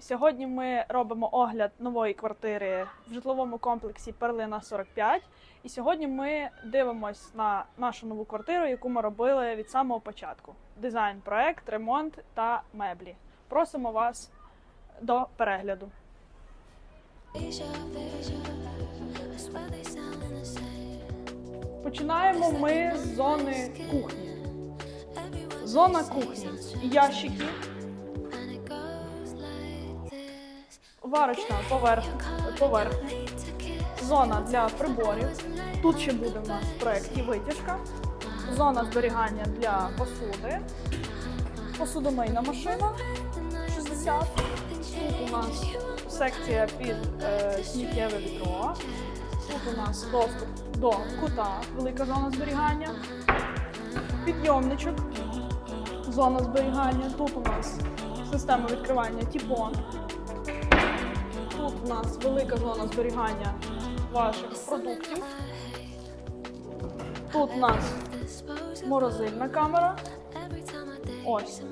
Сьогодні ми робимо огляд нової квартири в житловому комплексі Перлина 45. І сьогодні ми дивимось на нашу нову квартиру, яку ми робили від самого початку: дизайн, проект, ремонт та меблі. Просимо вас до перегляду. Починаємо ми з зони кухні. Зона кухні. Ящики, варочна поверхня, поверхня, зона для приборів. Тут ще буде в нас в проєкті витяжка, зона зберігання для посуди, посудомийна машина 60. Тут у нас секція під е, сміттєве відро. Тут у нас доступ до кута, велика зона зберігання, підйомничок, зона зберігання. Тут у нас система відкривання тіпон. У нас велика зона зберігання ваших продуктів. Тут у нас морозильна камера. Ось.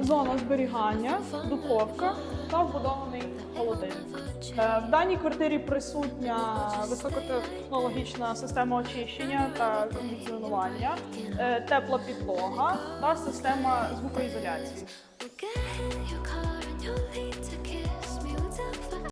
Зона зберігання, духовка та вбудований холодильник. Е, В даній квартирі присутня високотехнологічна система очищення та кондиціонування, е, тепла підлога та система звукоізоляції.